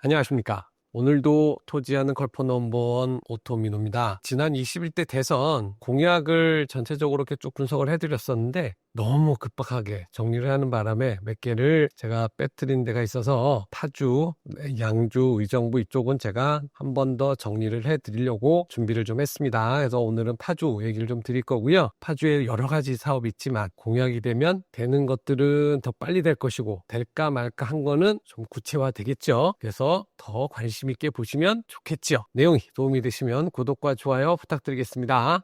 안녕하십니까. 오늘도 토지하는 걸포 넘버원 오토미노입니다. 지난 21대 대선 공약을 전체적으로 이렇게 쭉 분석을 해드렸었는데 너무 급박하게 정리를 하는 바람에 몇 개를 제가 빼뜨린 데가 있어서 파주, 양주, 의정부 이쪽은 제가 한 번 더 정리를 해 드리려고 준비를 좀 했습니다. 그래서 오늘은 파주 얘기를 좀 드릴 거고요. 파주에 여러 가지 사업이 있지만 공약이 되면 되는 것들은 더 빨리 될 것이고 될까 말까 한 거는 좀 구체화 되겠죠. 그래서 더 관심 있게 보시면 좋겠죠. 내용이 도움이 되시면 구독과 좋아요 부탁드리겠습니다.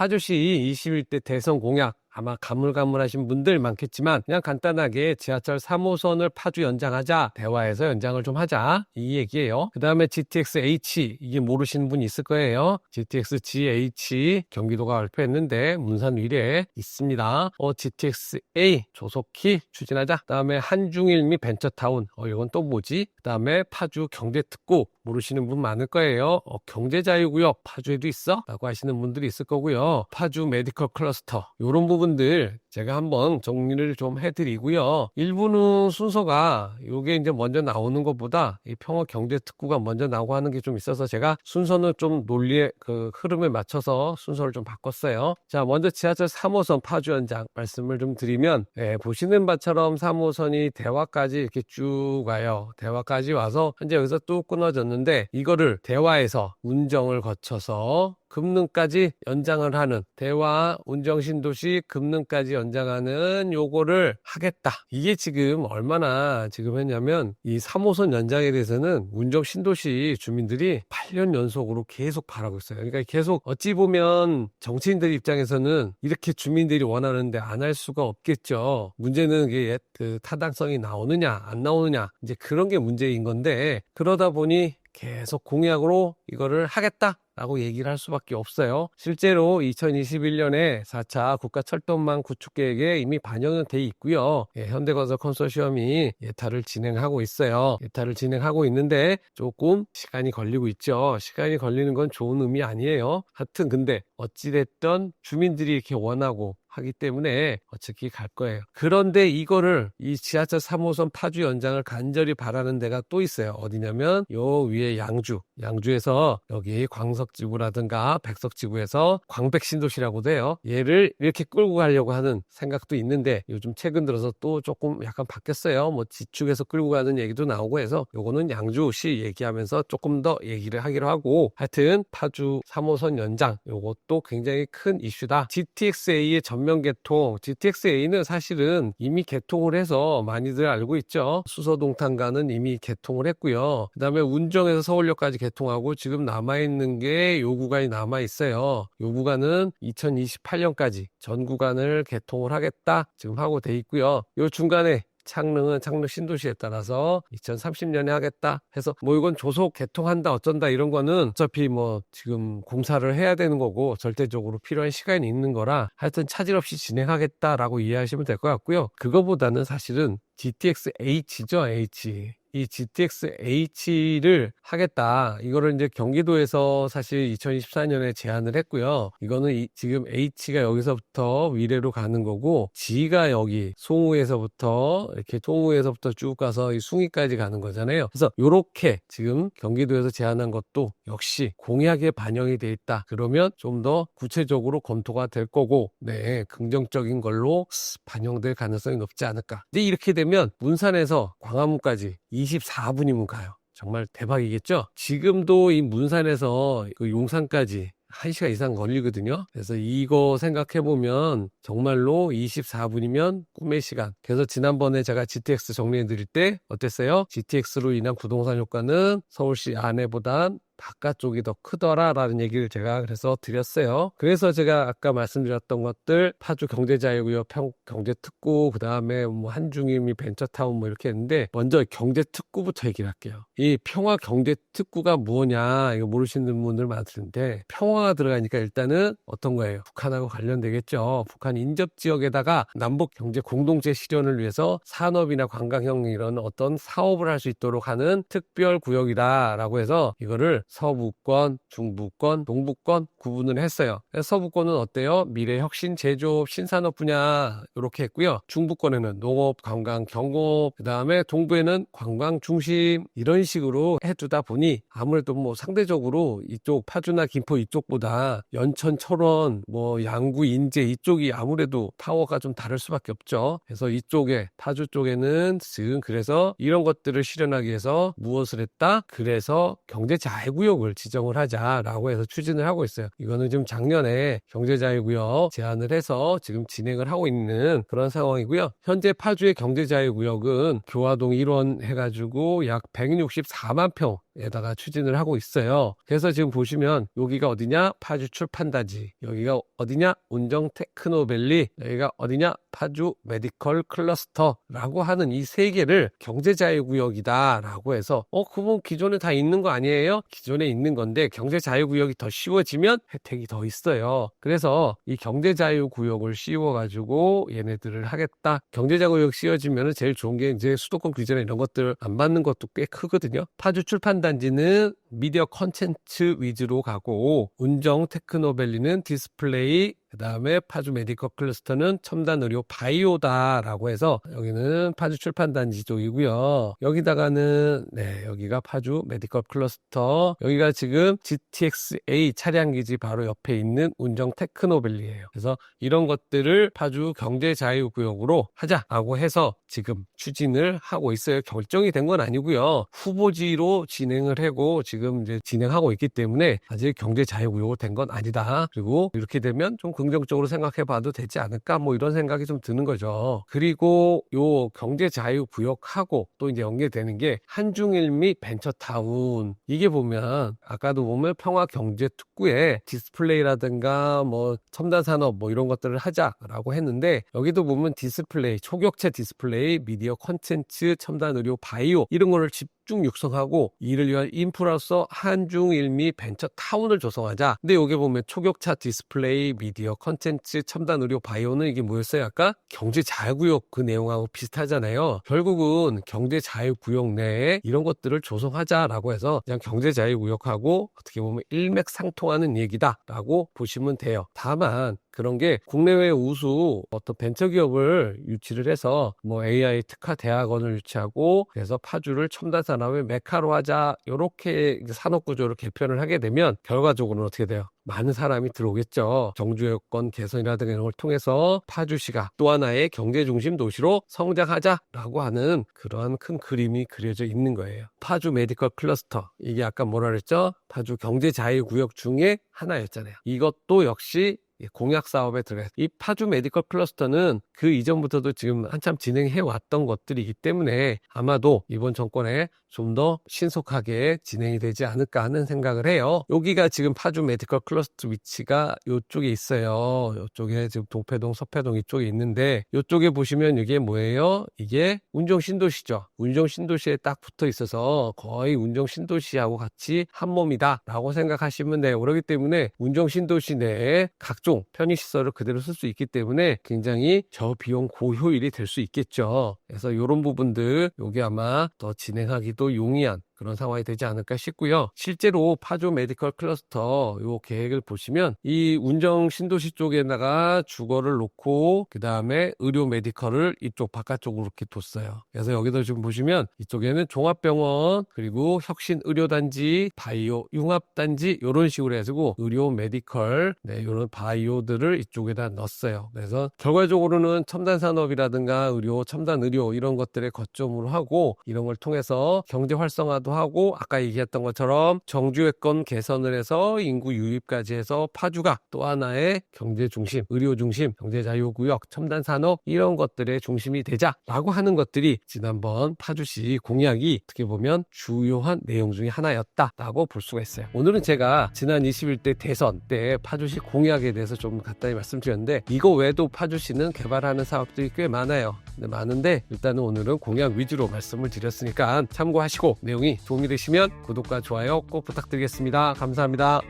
파주시 21대 대선 공약 아마 가물가물하신 분들 많겠지만 그냥 간단하게 지하철 3호선을 파주 연장하자 대화에서 연장을 좀 하자 이 얘기예요. 그 다음에 GTX H 이게 모르시는 분 있을 거예요. GTX GH 경기도가 발표했는데 문산 위례에 있습니다. 어, GTX A 조속히 추진하자. 그 다음에 한중일 및 벤처타운. 어 이건 또 뭐지? 그 다음에 파주 경제특구 모르시는 분 많을 거예요. 어, 경제자유구역 파주에도 있어? 라고 하시는 분들이 있을 거고요. 파주 메디컬 클러스터. 부분 부분들 제가 한번 정리를 좀 해드리고요. 일부는 순서가 이게 이제 먼저 나오는 것보다 이 평화 경제 특구가 먼저 나오고 하는 게 좀 있어서 제가 순서는 좀 논리의 그 흐름에 맞춰서 순서를 좀 바꿨어요. 자, 먼저 지하철 3호선 파주 현장 말씀을 좀 드리면 예, 보시는 바처럼 3호선이 대화까지 이렇게 쭉 가요. 대화까지 와서 현재 여기서 뚝 끊어졌는데 이거를 대화에서 운정을 거쳐서 금능까지 연장을 하는 대화 운정신도시 금능까지 연장하는 요거를 하겠다. 이게 지금 얼마나 지금 했냐면 이 3호선 연장에 대해서는 운정신도시 주민들이 8년 연속으로 계속 바라고 있어요. 그러니까 계속 어찌 보면 정치인들 입장에서는 이렇게 주민들이 원하는데 안 할 수가 없겠죠. 문제는 그게 그 타당성이 나오느냐 안 나오느냐 이제 그런 게 문제인 건데 그러다 보니 계속 공약으로 이거를 하겠다. 라고 얘기를 할 수밖에 없어요. 실제로 2021년에 4차 국가 철도망 구축 계획에 이미 반영은 돼 있고요. 예, 현대건설 컨소시엄이 예타를 진행하고 있어요. 예타를 진행하고 있는데 조금 시간이 걸리고 있죠. 시간이 걸리는 건 좋은 의미 아니에요. 하여튼 근데 어찌됐든 주민들이 이렇게 원하고 하기 때문에 어차피 갈 거예요. 그런데 이거를 이 지하철 3호선 파주 연장을 간절히 바라는 데가 또 있어요. 어디냐면 요 위에 양주, 양주에서 여기 광석지구라든가 백석지구에서 광백신도시라고도 해요. 얘를 이렇게 끌고 가려고 하는 생각도 있는데 요즘 최근 들어서 또 조금 약간 바뀌었어요. 뭐 지축에서 끌고 가는 얘기도 나오고 해서 요거는 양주시 얘기하면서 조금 더 얘기를 하기로 하고 하여튼 파주 3호선 연장 요것도 굉장히 큰 이슈다. GTX-A의 전 전면 개통 GTX-A는 사실은 이미 개통을 해서 많이들 알고 있죠. 수서동탄가는 이미 개통을 했고요. 그 다음에 운정에서 서울역까지 개통하고 지금 남아있는 게 요 구간이 남아있어요. 요 구간은 2028년까지 전 구간을 개통을 하겠다 지금 하고 돼 있고요. 요 중간에 창릉은 창릉 신도시에 따라서 2030년에 하겠다 해서 뭐 이건 조속 개통한다 어쩐다 이런 거는 어차피 뭐 지금 공사를 해야 되는 거고 절대적으로 필요한 시간이 있는 거라 하여튼 차질 없이 진행하겠다라고 이해하시면 될 것 같고요. 그거보다는 사실은 GTX H죠 H 이 GTX H를 하겠다. 이거를 이제 경기도에서 사실 2024년에 제안을 했고요. 이거는 이, 지금 H가 여기서부터 위례로 가는 거고, G가 여기 송우에서부터 이렇게 송우에서부터 쭉 가서 이 숭이까지 가는 거잖아요. 그래서 이렇게 지금 경기도에서 제안한 것도 역시 공약에 반영이 돼 있다. 그러면 좀 더 구체적으로 검토가 될 거고, 네, 긍정적인 걸로 반영될 가능성이 높지 않을까. 이제 이렇게 되면 문산에서 광화문까지 24분이면 가요. 정말 대박이겠죠? 지금도 이 문산에서 그 용산까지 1시간 이상 걸리거든요. 그래서 이거 생각해보면 정말로 24분이면 꿈의 시간. 그래서 지난번에 제가 GTX 정리해 드릴 때 어땠어요? GTX로 인한 부동산 효과는 서울시 안에보단 바깥쪽이 더 크더라라는 얘기를 제가 그래서 드렸어요. 그래서 제가 아까 말씀드렸던 것들 파주 경제자유구역 평 경제특구 그다음에 뭐 한중임이 벤처타운 뭐 이렇게 했는데 먼저 경제특구부터 얘기를 할게요. 이 평화 경제특구가 뭐냐 이거 모르시는 분들 많으신데 평화가 들어가니까 일단은 어떤 거예요? 북한하고 관련되겠죠. 북한 인접 지역에다가 남북 경제 공동체 실현을 위해서 산업이나 관광형 이런 어떤 사업을 할 수 있도록 하는 특별 구역이다라고 해서 이거를 서부권, 중부권, 동부권 구분을 했어요. 서부권은 어때요? 미래 혁신, 제조업, 신산업 분야 이렇게 했고요. 중부권에는 농업, 관광, 경업, 그 다음에 동부에는 관광 중심 이런 식으로 해두다 보니 아무래도 뭐 상대적으로 이쪽 파주나 김포 이쪽보다 연천, 철원, 뭐 양구, 인제 이쪽이 아무래도 파워가 좀 다를 수밖에 없죠. 그래서 이쪽에 파주 쪽에는 지금 그래서 이런 것들을 실현하기 위해서 무엇을 했다? 그래서 경제 자유 구역을 지정을 하자라고 해서 추진을 하고 있어요. 이거는 지금 작년에 경제자유구역 제안을 해서 지금 진행을 하고 있는 그런 상황이고요. 현재 파주의 경제자유구역은 교화동 1원 해가지고 약 164만 평 에다가 추진을 하고 있어요. 그래서 지금 보시면 여기가 어디냐? 파주 출판단지. 여기가 어디냐? 운정 테크노밸리. 여기가 어디냐? 파주 메디컬 클러스터라고 하는 이 세 개를 경제자유구역이다라고 해서 어 그분 기존에 다 있는 거 아니에요? 기존에 있는 건데 경제 자유구역이 더 씌워지면 혜택이 더 있어요. 그래서 이 경제 자유구역을 씌워가지고 얘네들을 하겠다. 경제 자유구역 씌워지면 제일 좋은 게 이제 수도권 규제나 이런 것들 안 받는 것도 꽤 크거든요. 파주 출판단지는 미디어 컨텐츠 위주로 가고 운정 테크노밸리는 디스플레이 그 다음에 파주 메디컬 클러스터는 첨단 의료 바이오다라고 해서 여기는 파주 출판단지 쪽이고요. 여기다가는 네 여기가 파주 메디컬 클러스터 여기가 지금 GTX-A 차량 기지 바로 옆에 있는 운정 테크노밸리예요. 그래서 이런 것들을 파주 경제자유구역으로 하자라고 해서 지금 추진을 하고 있어요. 결정이 된 건 아니고요. 후보지로 진행을 하고 지금 이제 진행하고 있기 때문에 아직 경제 자유구역으로 된건 아니다. 그리고 이렇게 되면 좀 긍정적으로 생각해 봐도 되지 않을까 뭐 이런 생각이 좀 드는 거죠. 그리고 요 경제 자유 구역하고 또 이제 연계되는 게 한중일미 벤처타운 이게 보면 아까도 보면 평화 경제 특구에 디스플레이라든가 뭐 첨단 산업 뭐 이런 것들을 하자라고 했는데 여기도 보면 디스플레이 초격체 디스플레이 미디어 컨텐츠 첨단 의료 바이오 이런 거를 집 중 육성하고 이를 위한 인프라로서 한중일미 벤처 타운을 조성하자. 근데 여기 보면 초격차 디스플레이 미디어 컨텐츠 첨단 의료 바이오는 이게 뭐였어요? 아까 경제 자유구역 그 내용하고 비슷하잖아요. 결국은 경제 자유구역 내에 이런 것들을 조성하자라고 해서 그냥 경제 자유구역하고 어떻게 보면 일맥상통하는 얘기다라고 보시면 돼요. 다만 그런 게 국내외 우수 어떤 벤처기업을 유치를 해서 뭐 AI 특화 대학원을 유치하고 그래서 파주를 첨단 산업의 메카로 하자 요렇게 산업 구조를 개편을 하게 되면 결과적으로는 어떻게 돼요? 많은 사람이 들어오겠죠. 정주 여건 개선이라든가 이런 걸 통해서 파주시가 또 하나의 경제 중심 도시로 성장하자라고 하는 그러한 큰 그림이 그려져 있는 거예요. 파주 메디컬 클러스터 이게 아까 뭐라 그랬죠? 파주 경제 자유 구역 중에 하나였잖아요. 이것도 역시 공약 사업에 들어가요. 이 파주 메디컬 클러스터는 그 이전부터도 지금 한참 진행해 왔던 것들이기 때문에 아마도 이번 정권에 좀 더 신속하게 진행이 되지 않을까 하는 생각을 해요. 여기가 지금 파주 메디컬 클러스터 위치가 이쪽에 있어요. 이쪽에 지금 동패동, 서패동 이쪽에 있는데 이쪽에 보시면 이게 뭐예요? 이게 운정 신도시죠. 운정 신도시에 딱 붙어 있어서 거의 운정 신도시하고 같이 한 몸이다라고 생각하시면 돼요. 그렇기 때문에 운정 신도시 내에 각종 편의 시설을 그대로 쓸 수 있기 때문에 굉장히 저비용 고효율이 될 수 있겠죠. 그래서 이런 부분들 여기 아마 더 진행하기도 용이한 그런 상황이 되지 않을까 싶고요. 실제로 파주 메디컬 클러스터 요 계획을 보시면 이 운정 신도시 쪽에다가 주거를 놓고 그 다음에 의료 메디컬을 이쪽 바깥쪽으로 이렇게 뒀어요. 그래서 여기도 지금 보시면 이쪽에는 종합병원 그리고 혁신 의료단지 바이오 융합단지 이런 식으로 해가지고 의료 메디컬 네 이런 바이오들을 이쪽에다 넣었어요. 그래서 결과적으로는 첨단 산업이라든가 의료 첨단 의료 이런 것들의 거점으로 하고 이런 걸 통해서 경제 활성화도 하고 아까 얘기했던 것처럼 정주회권 개선을 해서 인구 유입까지 해서 파주가 또 하나의 경제 중심, 의료 중심, 경제 자유 구역, 첨단 산업 이런 것들의 중심이 되자라고 하는 것들이 지난번 파주시 공약이 어떻게 보면 주요한 내용 중에 하나였다라고 볼 수가 있어요. 오늘은 제가 지난 21대 대선 때 파주시 공약에 대해서 좀 간단히 말씀드렸는데 이거 외에도 파주시는 개발하는 사업들이 꽤 많아요. 네, 많은데 일단은 오늘은 공약 위주로 말씀을 드렸으니까 참고하시고 내용이 도움이 되시면 구독과 좋아요 꼭 부탁드리겠습니다. 감사합니다.